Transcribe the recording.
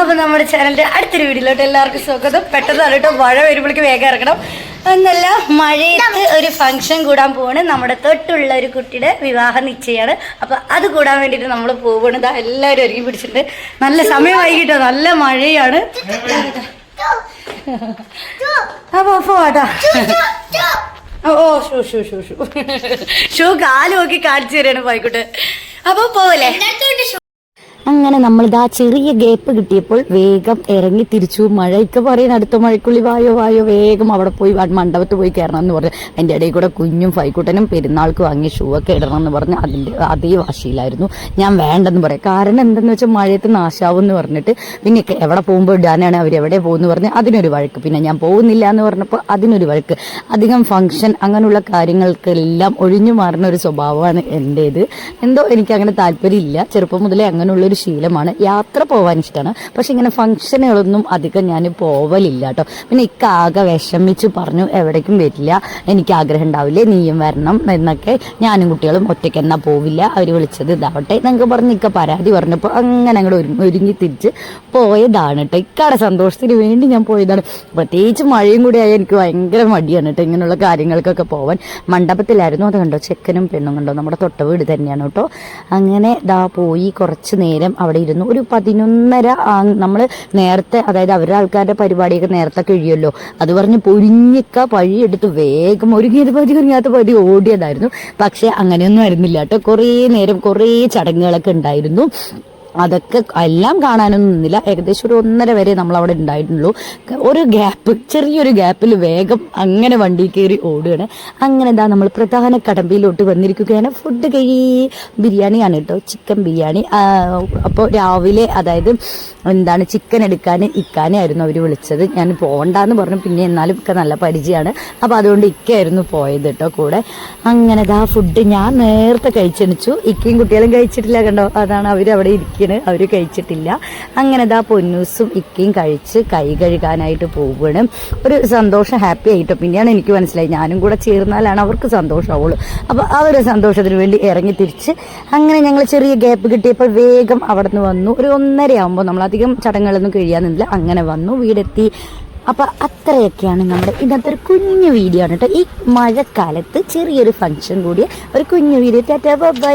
അപ്പൊ നമ്മുടെ ചാനലിന്റെ അടുത്തൊരു വീഡിയോയിലോട്ട് എല്ലാവർക്കും സ്വാഗതം. പെട്ടെന്ന് കേട്ടോ മഴ വരുമ്പോഴേക്ക് വേഗം ഇറക്കണം എന്നല്ല മഴയത്ത് ഒരു ഫംഗ്ഷൻ കൂടാൻ പോവാണ്. നമ്മുടെ തൊട്ടുള്ള ഒരു കുട്ടിയുടെ വിവാഹ നിശ്ചയമാണ്. അപ്പൊ അത് കൂടാൻ വേണ്ടിയിട്ട് നമ്മൾ പോവാണ്. ഇതാ എല്ലാവരും ഒരുങ്ങി പിടിച്ചിട്ടുണ്ട്. നല്ല സമയം വൈകിട്ടോ? നല്ല മഴയാണ്. അപ്പൊ പോവാട്ടാ ഓ ഷൂ ഷൂ ഷൂ ഷൂ. ഷൂ കാൽ നോക്കി കാണിച്ചു തരാണ് പോയിക്കോട്ടെ. അപ്പൊ പോവല്ലേ? അങ്ങനെ നമ്മൾ ഇതാ ചെറിയ ഗ്യാപ്പ് കിട്ടിയപ്പോൾ വേഗം ഇറങ്ങി തിരിച്ചു. മഴയ്ക്ക് പറയുന്ന അടുത്ത മഴക്കുള്ളി വായോ വായോ വേഗം അവിടെ പോയി മണ്ഡപത്ത് പോയി കയറണം എന്ന് പറഞ്ഞു. അതിന്റെ ഇടയിൽ കൂടെ കുഞ്ഞും ഫൈക്കുട്ടനും പെരുന്നാൾക്ക് വാങ്ങിയ ഷൂ ഒക്കെ ഇടണം എന്ന് പറഞ്ഞ് അതിന്റെ അതേ വാശിയിലായിരുന്നു. ഞാൻ വേണ്ടെന്ന് പറയാം. കാരണം എന്തെന്ന് വെച്ചാൽ മഴയത്ത് നാശാവും എന്ന് പറഞ്ഞിട്ട് പിന്നെ എവിടെ പോകുമ്പോൾ ഇടാനാണ് അവർ എവിടെ പോകുന്നു പറഞ്ഞ് അതിനൊരു വഴക്ക്. പിന്നെ ഞാൻ പോകുന്നില്ല എന്ന് പറഞ്ഞപ്പോൾ അതിനൊരു വഴക്ക്. അധികം ഫംഗ്ഷൻ അങ്ങനെയുള്ള കാര്യങ്ങൾക്കെല്ലാം ഒഴിഞ്ഞു മാറുന്ന ഒരു സ്വഭാവമാണ് എന്റേത് എന്തോ എനിക്ക് അങ്ങനെ താല്പര്യമില്ല. ചെറുപ്പം മുതലേ അങ്ങനെയുള്ളൊരു ശീലമാണ്. യാത്ര പോകാൻ ഇഷ്ടമാണ് പക്ഷെ ഇങ്ങനെ ഫംഗ്ഷനുകളൊന്നും അധികം ഞാൻ പോവലില്ല കേട്ടോ. പിന്നെ ഇക്കാകെ വിഷമിച്ച് പറഞ്ഞു എവിടേക്കും വരില്ല. എനിക്ക് ആഗ്രഹം ഉണ്ടാവില്ലേ? നീയും വരണം എന്നൊക്കെ ഞാനും കുട്ടികളും ഒറ്റയ്ക്ക് എന്നാ പോവില്ല. അവർ വിളിച്ചത് ഇതാവട്ടെ എന്നൊക്കെ പറഞ്ഞ് ഇക്ക പരാതി പറഞ്ഞപ്പോൾ അങ്ങനെ അങ്ങോട്ട് ഒരുങ്ങി ഒരുങ്ങി തിരിച്ച് പോയതാണ് കേട്ടോ. ഇക്കാടെ സന്തോഷത്തിന് വേണ്ടി ഞാൻ പോയതാണ്. പ്രത്യേകിച്ച് മഴയും കൂടി ആയാൽ എനിക്ക് ഭയങ്കര മടിയാണ് കേട്ടോ ഇങ്ങനെയുള്ള കാര്യങ്ങൾക്കൊക്കെ പോവാൻ. മണ്ഡപത്തിലായിരുന്നു അത് കണ്ടോ? ചെക്കനും പെണ്ണും കണ്ടോ? നമ്മുടെ തൊട്ട വീട് തന്നെയാണ് കേട്ടോ. അങ്ങനെ ദാ പോയി കുറച്ച് നേരം അവിടെ ഇരുന്നു. ഒരു പതിനൊന്നര നമ്മൾ നേരത്തെ അതായത് അവരുടെ ആൾക്കാരുടെ പരിപാടിയൊക്കെ നേരത്തെ കഴിയുമല്ലോ. അത് പറഞ്ഞ് പൊരിഞ്ഞിക്ക പഴിയെടുത്ത് വേഗം ഒരുങ്ങിയത് പതി ഒരുങ്ങാത്ത പതി ഓടിയതായിരുന്നു. പക്ഷെ അങ്ങനെയൊന്നും ആയിരുന്നില്ല കേട്ടോ. കുറേ നേരം കുറേ ചടങ്ങുകളൊക്കെ ഉണ്ടായിരുന്നു. അതൊക്കെ എല്ലാം കാണാനൊന്നും നിന്നില്ല. ഏകദേശം ഒരു ഒന്നര വരെ നമ്മൾ അവിടെ ഉണ്ടായിട്ടുള്ളൂ. ഒരു ഗ്യാപ്പ് ചെറിയൊരു ഗ്യാപ്പിൽ വേഗം അങ്ങനെ വണ്ടി കയറി ഓടുകയാണ്. അങ്ങനെ എന്താ നമ്മൾ പ്രധാന കടമ്പയിലോട്ട് വന്നിരിക്കുകയാണ്. ഫുഡ് കൈ ബിരിയാണിയാണ് കേട്ടോ. ചിക്കൻ ബിരിയാണി. അപ്പോൾ രാവിലെ അതായത് എന്താണ് ചിക്കൻ എടുക്കാൻ ഇക്കാനായിരുന്നു അവർ വിളിച്ചത്. ഞാൻ പോകണ്ടെന്ന് പറഞ്ഞു. പിന്നെ എന്നാലും ഒക്കെ നല്ല പരിചയമാണ്. അപ്പോൾ അതുകൊണ്ട് ഇക്കായിരുന്നു പോയത് കേട്ടോ കൂടെ. അങ്ങനെ ഇതാ ഫുഡ് ഞാൻ നേരത്തെ കഴിച്ചെണിച്ചു. ഇക്കയും കുട്ടികളും കഴിച്ചിട്ടില്ല കണ്ടോ? അതാണ് അവർ അവിടെ ഇരിക്കുന്നത് അവർ കഴിച്ചിട്ടില്ല. അങ്ങനെ ഇതാ പൊന്നൂസും ഇക്കയും കഴിച്ച് കൈ കഴുകാനായിട്ട് പോവുകയാണ് ഒരു സന്തോഷം ഹാപ്പി ആയിട്ടോ? പിന്നെയാണ് എനിക്ക് മനസ്സിലായി. ഞാനും കൂടെ ചേർന്നാലാണ് അവർക്ക് സന്തോഷമാവുള്ളൂ അപ്പോൾ ആ ഒരു സന്തോഷത്തിന് വേണ്ടി ഇറങ്ങി തിരിച്ച് അങ്ങനെ ഞങ്ങൾ ചെറിയ ഗ്യാപ്പ് കിട്ടിയപ്പോൾ വേഗം അവിടെ നിന്ന് വന്നു. ഒരു ഒന്നര ആകുമ്പോൾ നമ്മൾ അധികം ചടങ്ങുകളൊന്നും കഴിയാനില്ല. അങ്ങനെ വന്നു വീടെത്തി. അപ്പൊ അത്രയൊക്കെയാണ് നമ്മുടെ ഇന്നത്തെ ഒരു കുഞ്ഞു വീഡിയോ ആണ് കേട്ടോ. ഈ മഴക്കാലത്ത് ചെറിയൊരു ഫംഗ്ഷൻ കൂടിയ ഒരു കുഞ്ഞു വീഡിയോ. Tata bye